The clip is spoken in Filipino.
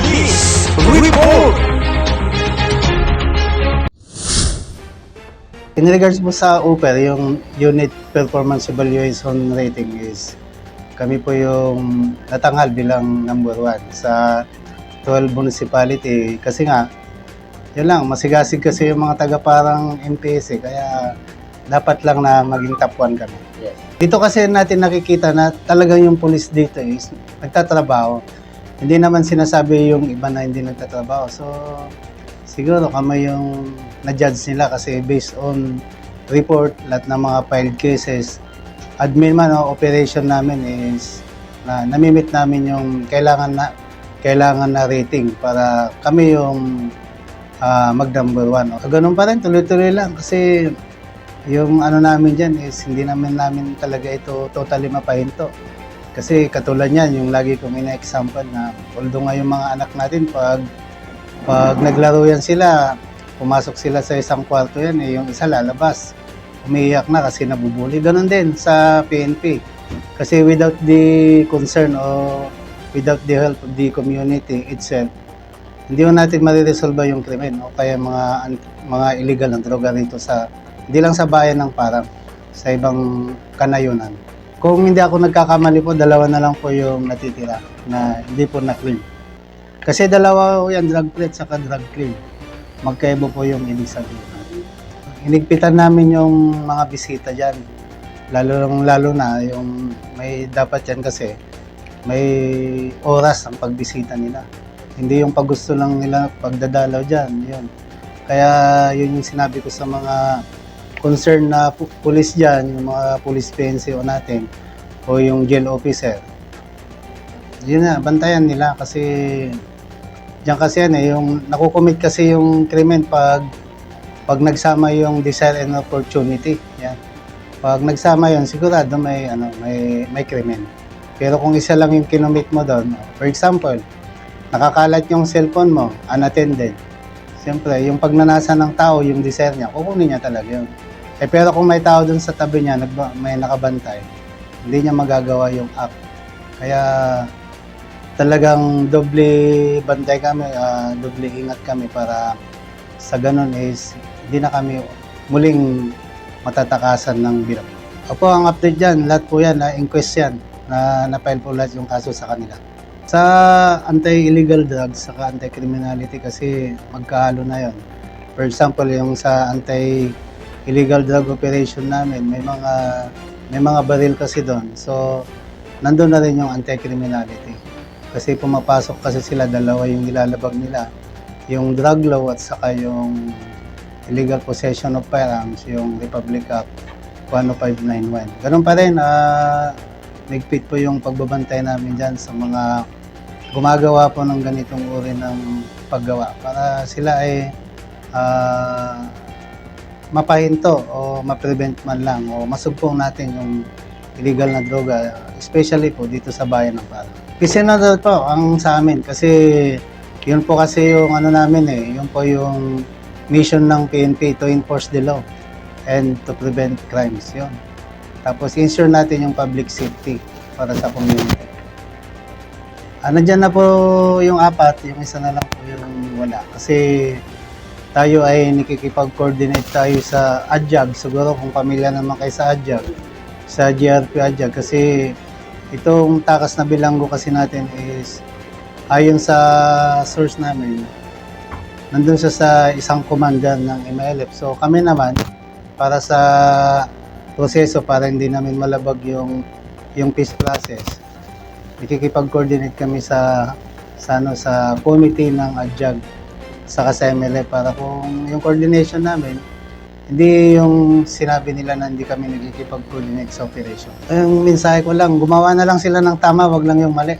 Police Report! In regards po sa Uber, yung unit performance evaluation rating is kami po yung natanghal bilang number one sa 12 municipality kasi nga yun lang, masigasig kasi yung mga taga parang MPS eh, kaya dapat lang na maging top 1 kami. Dito kasi natin nakikita na talagang yung police dito is nagtatrabaho. Hindi naman sinasabi yung iba na hindi nagtatrabaho. So, siguro kami yung na-judge nila kasi based on report, lahat ng mga filed cases, admin man o operation namin is na namimit namin yung kailangan na kailangan na rating para kami yung ah, mag number one. O, ganun pa rin, tuloy-tuloy lang kasi yung ano namin dyan is hindi namin namin talaga ito totally mapahinto. Kasi katulad yan, yung lagi kong ina-example na although nga yung mga anak natin pag pag naglaro yan sila, pumasok sila sa isang kwarto yan, eh, yung isa lalabas. Umiiyak na kasi nabubuli. Ganon din sa PNP. Kasi without the concern o without the help of the community itself, hindi mo natin mariresolve yung krimen o kaya mga mga illegal na droga rito sa hindi lang sa bayan ng Parang, sa ibang kanayunan. Kung hindi ako nagkakamali po, dalawa na lang po yung natitira na hindi po na-clean. Kasi dalawa po yan, drug threat saka drug clean. Magkaiba po yung ibig sabihin. Hinigpitan namin yung mga bisita dyan. Lalo, lalo na yung may dapat yan kasi may oras ang pagbisita nila. Hindi yung pag gusto lang nila pagdadalaw dyan. Yun. Kaya yun yung sinabi ko sa mga concerned na police dyan, yung mga police PNCO natin o yung jail officer. Yun na, bantayan nila kasi Diyan kasi yan eh, yung nakukomit kasi yung krimen pag pag nagsama yung desire and opportunity. Yan. Pag nagsama yon sigurado may ano, may may krimen. Pero kung isa lang yung kinomit mo doon, for example, nakakalat yung cellphone mo, unattended. Siyempre, yung pagnanasa ng tao, yung desire niya, kukunin niya talaga yun. Eh, pero kung may tao doon sa tabi niya, nagba, may nakabantay, hindi niya magagawa yung act. Kaya talagang doble bantay kami, ah, doble ingat kami para sa ganun is hindi na kami muling matatakasan ng bilang. Opo, ang update dyan, lahat po yan, na inquest yan, na na-file po lahat yung kaso sa kanila. Sa anti-illegal drugs, saka anti-criminality kasi magkahalo na yon. For example, yung sa anti-illegal drug operation namin, may mga may mga baril kasi doon. So, nandun na rin yung anti-criminality. Kasi pumapasok kasi sila, dalawa yung nilalabag nila. Yung drug law at saka yung illegal possession of firearms, yung Republic Act 10591. Ganun pa rin, ah, nagpit po yung pagbabantay namin dyan sa mga gumagawa po ng ganitong uri ng paggawa para sila ay ah, mapahinto o ma-prevent man lang o masugpong natin yung illegal na droga, especially po dito sa bayan ng Parang. Pisenador po ang sa amin kasi yun po kasi yung ano namin eh, yun po yung mission ng PNP to enforce the law and to prevent crimes yun. Tapos ensure natin yung public safety para sa community. Ah, nandyan na po yung apat, yung isa na lang po yung wala. Kasi tayo ay nakikipag-coordinate tayo sa ADJAG. Siguro kung pamilya naman kayo sa ADJAG, sa GRP ADJAG. Kasi itong takas na bilanggo kasi natin is ayon sa source namin, nandun siya sa isang commander ng MLF. So kami naman, para sa proseso, para hindi namin malabag yung, yung peace process, nakikipag-coordinate kami sa sa ano sa committee ng ADJAG sa sa MLF para kung yung coordination namin hindi yung sinabi nila na hindi kami nagkikipag-coordinate sa operation. Yung mensahe ko lang, gumawa na lang sila ng tama, wag lang yung mali.